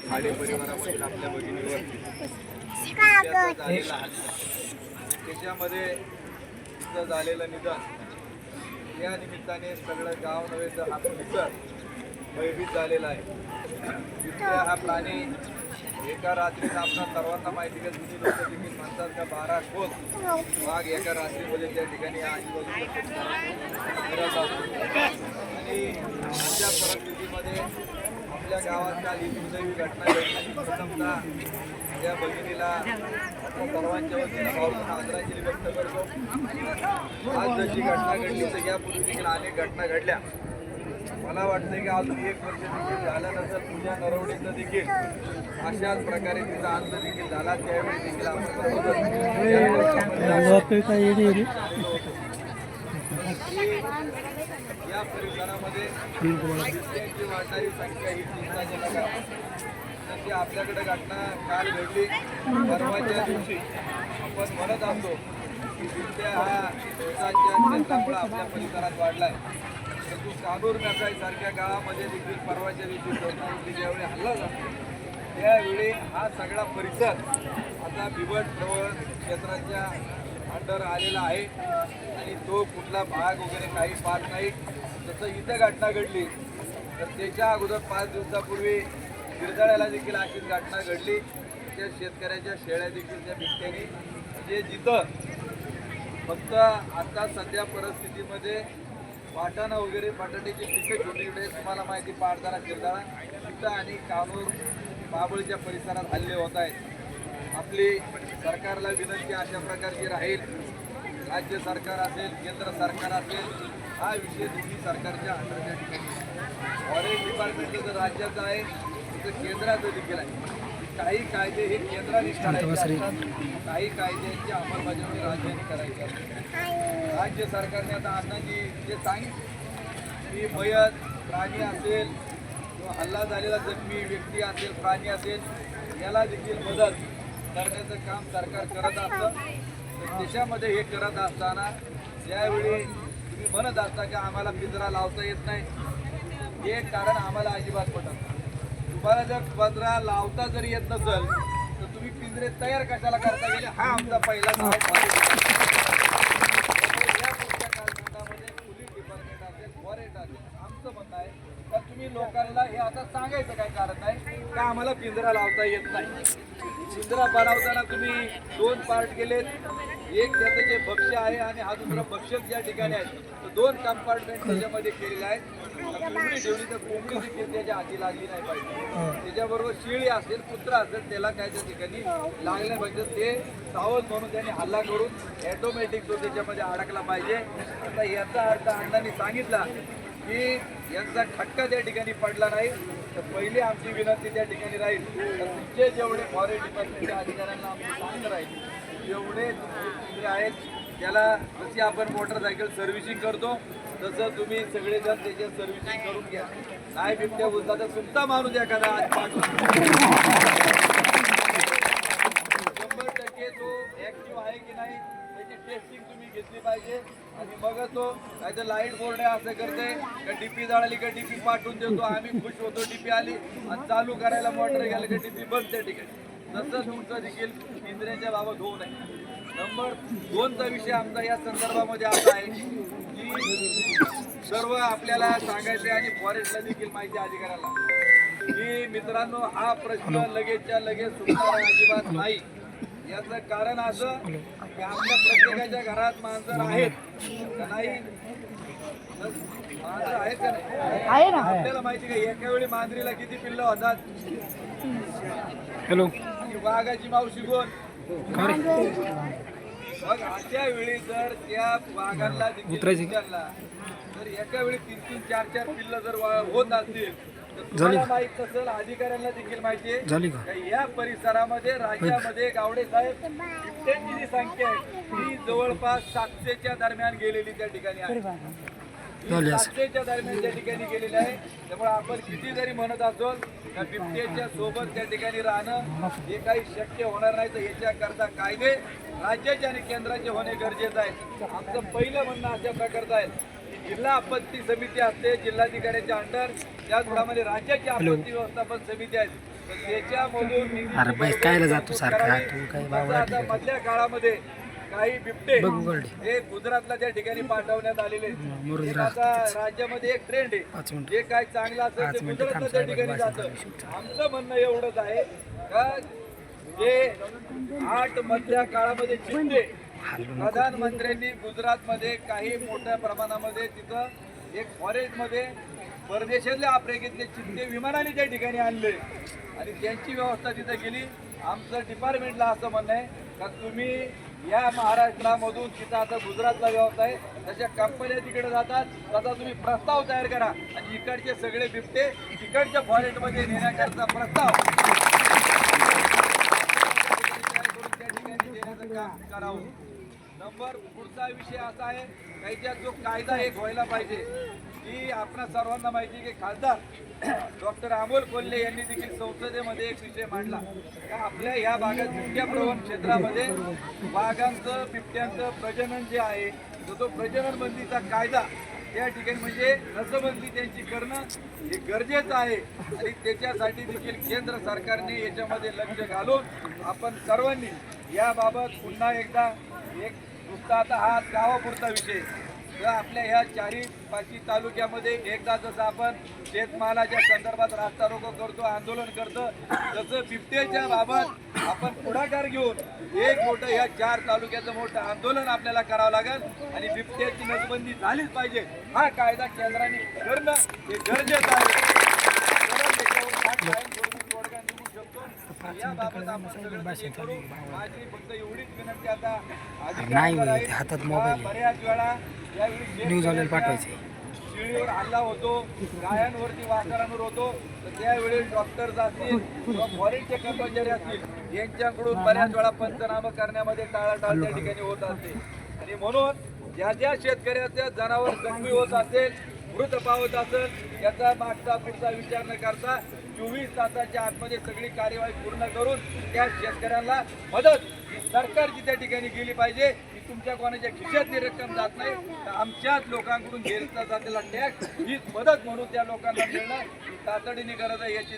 खाडे परिवारामधील आपल्या त्याच्यामध्ये तिचं झालेलं निधन. या निमित्ताने सगळं गाव नव्हे तर हा परिसर भयभीत झालेला आहे. बिबट्या हा प्राणी एका रात्रीत आपल्या सर्वांना माहिती का जुनी लोक देखील म्हणतात का बारा खोत वाघ एका रात्रीमध्ये त्या ठिकाणी आजूबाजूला आणि अशा परिस्थितीमध्ये आपल्या गावात काल ही दुर्दैवी घटना घडली. प्रथमता त्या भगिनीला आपण सर्वांच्या वतीने भावपूर्ण आदरांजली व्यक्त करतो. आज जशी घटना घडली तर यापूर्वी देखील अनेक घटना घडल्या. मला वाटतं की अजून एक वर्ष देखील झाल्यानंतर पूजा नरवडीचं देखील अशाच प्रकारे तिचा अंत देखील झाला. त्यावेळी देखील आपण या परिसरामध्ये बिबट्यांची वाढणारी संख्या ही चिंताजनक आहे. तशी आपल्याकडे घटना काल घडली. परवाच्या दिवशी आपण म्हणत असतो की बिबट्या हा दिवसाच्या क्षेत्रामुळे आपल्या परिसरात वाढलाय परंतु कानूर नसाई सारख्या गावामध्ये देखील परवाच्या दिवशी कोकणावरती ज्यावेळी हल्ला झाला त्यावेळी हा सगळा परिसर आता बिबट प्रवळ क्षेत्राच्या अंडर आलेला आहे. आणि तो कुठला भाग वगैरे काही पाहत नाही. जसं इथं घटना घडली. तर त्याच्या अगोदर पाच दिवसापूर्वी गिरजाळ्याला देखील अशीच घटना घडली. त्या शेतकऱ्याच्या शेळ्या देखील त्या बिबट्याने. म्हणजे जिथं फक्त आता सध्या परिस्थितीमध्ये वाटाणा वगैरे बटाट्याची पिकं छोटी छोटे तुम्हाला माहिती पाडताना गिरजाळा तिथं आणि कानूर बाबळच्या परिसरात हल्ले होत आहेत. आपली सरकारला विनंती अशा प्रकारची राहील. राज्य सरकार असेल केंद्र सरकार असेल हा विषय दोन्ही सरकारच्या अंडरच्या ठिकाणी फॉरेस्ट डिपार्टमेंट जर राज्याचं आहे तसं केंद्राचं देखील आहे. काही कायदे हे केंद्राने करायचे असतात. काही कायद्यांची अंमलबजावणी राज्याने करायची असते. राज्य सरकारने आता अण्णाजी जे सांगितलं की मयत प्राणी असेल किंवा हल्ला झालेला जखमी व्यक्ती असेल प्राणी असेल याला देखील मदत करण्याचं काम सरकार करत असतं. देशामध्ये हे करत असताना ज्यावेळी तुम्ही म्हणत असता की आम्हाला पिंजरा लावता येत नाही. हे कारण आम्हाला अजिबात पटत तुम्हाला जर पिंजरा लावता जरी येत नसेल तर तुम्ही पिंजरे तयार कशाला करता? गेले हा आमचा पहिला भाव डिपार्टमेंट असेल आमचं म्हणणं आहे तर तुम्ही लोकांना हे आता सांगायचं काय कारण नाही का आम्हाला पिंजरा लावता येत नाही. पिंजरा बनवताना तुम्ही दोन पार्ट केलेत. एक त्याचं जे भक्ष्य आहे आणि हा दुसरा भक्षक ज्या ठिकाणी आहे. दोन कंपार्टमेंट त्याच्यामध्ये केलेले आहेत. कोंबडी ठेवली तर कोंबडी देखील त्याच्या लागली नाही पाहिजे. त्याच्याबरोबर शिळी असेल कुत्रा असेल त्याला काय त्या ठिकाणी लागले पाहिजे. ते सावध म्हणून त्यांनी हल्ला करून ऑटोमॅटिक तो त्याच्यामध्ये अडकला पाहिजे. आता याचा अर्थ अण्णांनी सांगितला की यांचा खटका त्या ठिकाणी पडला नाही. तर पहिली आमची विनंती त्या ठिकाणी राहील. तर तुमचे जेवढे फॉरेस्ट डिपार्टमेंटच्या अधिकाऱ्यांना आमची सांगणं राहील जेवढे तुमचे आहेत त्याला जशी आपण मोटरसायकल सर्व्हिसिंग करतो तसं तुम्ही सगळेजण त्याचे सर्व्हिसिंग करून घ्या. नाही बिबट्या बुजला तर सुद्धा माणूस एखादा आज पाठवा शंभर टक्के तो ऍक्टिव्ह आहे की नाही त्याची टेस्टिंग तुम्ही घेतली पाहिजे आणि मगच काय तर लाइट बोर्ड आहे असं करते. का डीपी जळाली का डीपी पाठवून देतो. आम्ही खुश होतो. डीपी आली आणि चालू करायला मोटर गेलं का डीपी बंद त्या ठिकाणी. तसं तुमचं देखील इंद्रियाच्या बाबत होऊ नये. नंबर दोनचा विषय आमचा या संदर्भामध्ये असा आहे की सर्व आपल्याला सांगायचे आणि फॉरेस्टला देखील माहिती आहे अधिकाऱ्याला. की मित्रांनो हा प्रश्न लगेचच्या लगेच सुटणारा अजिबात नाही. याचं कारण असं की आपल्या प्रत्येकाच्या घरात माणसं आहेत. का नाही मांजर आहेत का नाही आहे ना? आपल्याला माहिती का एका वेळी मांजरीला किती पिल्लं होतात? हॅलो. वाघाची मावशी कोण? मग अशा वेळी जर त्या वाघांना देखील उतरायची. तर एका वेळी तीन तीन चार चार पिल्ल जर होत असतील माहीत असेल अधिकाऱ्यांना देखील माहिती आहे. या परिसरामध्ये राज्यामध्ये गावडे साहेब बिबट्यांची जी संख्या आहे? ती जवळपास सातशेच्या दरम्यान गेलेली त्या ठिकाणी आहे. झाली असं. सातशेच्या दरम्यान त्या ठिकाणी गेलेले आहे त्यामुळे आपण किती जरी म्हणत असो सोबत त्या ठिकाणी राहणं हे काही शक्य होणार नाही तर याच्याकरता कायदे राज्याचे आणि केंद्राचे होणे गरजेचं आहे. आमचं पहिलं म्हणणं अशा प्रकारचं आहे जिल्हा आपत्ती समिती असते जिल्हाधिकाऱ्याच्या अंडर त्याचप्रमाणे राज्याची आपत्ती व्यवस्थापन समिती आहे. तर त्याच्यामधून मधल्या काळामध्ये काही बिबटे. हे गुजरातला त्या ठिकाणी पाठवण्यात आलेले राज्यामध्ये एक ट्रेंड आहे. जे काय चांगलं असेल ते गुजरातला त्या ठिकाणी जातं. आमचं म्हणणं एवढंच आहे का जे आठ मधल्या काळामध्ये चिंते प्रधानमंत्र्यांनी गुजरातमध्ये काही मोठ्या प्रमाणामध्ये तिथं एक फॉरेस्टमध्ये परदेशातले आफ्रिकेतले चिंते विमानाने त्या ठिकाणी आणले. आणि त्यांची व्यवस्था तिथं केली. आमचं डिपार्टमेंटला असं म्हणणं आहे का तुम्ही या महाराष्ट्रामधून तिथं आता गुजरातला व्यवसाय तशा कंपन्या तिकडे जातात. तसा तुम्ही प्रस्ताव तयार करा आणि इकडचे सगळे बिबटे तिकडच्या फॉरेस्टमध्ये नेण्याकरता प्रस्ताव. त्या ठिकाणी देण्याचं काम करावं. नंबर पुढचा विषय असा आहे त्याच्यात जो कायदा एक व्हायला पाहिजे की आपणा सर्वांना माहिती आहे की खासदार डॉक्टर अमोल कोल्हे यांनी देखील संसदेमध्ये एक विषय मांडला. का आपल्या या भागात बिबट्या प्रवण क्षेत्रामध्ये वाघांचं बिबट्यांचं प्रजनन जे आहे तो तो प्रजनन बंदीचा कायदा त्या ठिकाणी म्हणजे नसबंदी त्यांची करणं हे गरजेचं आहे. आणि त्याच्यासाठी देखील केंद्र सरकारने याच्यामध्ये लक्ष घालून आपण सर्वांनी याबाबत पुन्हा एकदा एक नुसता आता हा गावापुरता विषय. तर आपल्या ह्या चारी पाचही तालुक्यामध्ये एकदा जसं आपण शेतमालाच्या संदर्भात रास्ता रोको करतो आंदोलन करतो तसं बिबटेच्या बाबत आपण पुढाकार घेऊन एक मोठं ह्या चार तालुक्याचं मोठं आंदोलन आपल्याला करावं लागेल आणि बिबट्याची नसबंदी झालीच पाहिजे. हा कायदा केंद्राने करणं हे गरजेचं आहे. याबाबत आपण सगळं काही करू. माझी फक्त एवढीच विनंती आता नाही. हातात मोबाईल आहे. बऱ्याच वेळा यावेळी शेतकऱ्यांच्या पाठवायचे शिळीवर हल्ला होतो गायांवरती वाकरांवर होतो तर त्यावेळी डॉक्टर्स असतील किंवा फॉरेनचे कर्मचारी असतील यांच्याकडून बऱ्याच वेळा पंचनामा करण्यामध्ये टाळाटाळ त्या ठिकाणी होत असते आणि म्हणून ज्या ज्या शेतकऱ्याच्या जनावर जखमी होत असेल मृत पावत असेल याचा मागचा पुढचा विचार न करता चोवीस तासाच्या आतमध्ये सगळी कार्यवाही पूर्ण करून त्या शेतकऱ्यांना मदत ही सरकारची त्या ठिकाणी गेली पाहिजे की तुमच्या कोणाच्या खिशातली रक्कम जात नाही तर आमच्याच लोकांकडून घेतला जातेला टॅक्स ही मदत म्हणून त्या लोकांना मिळणं तातडीने गरज आहे याची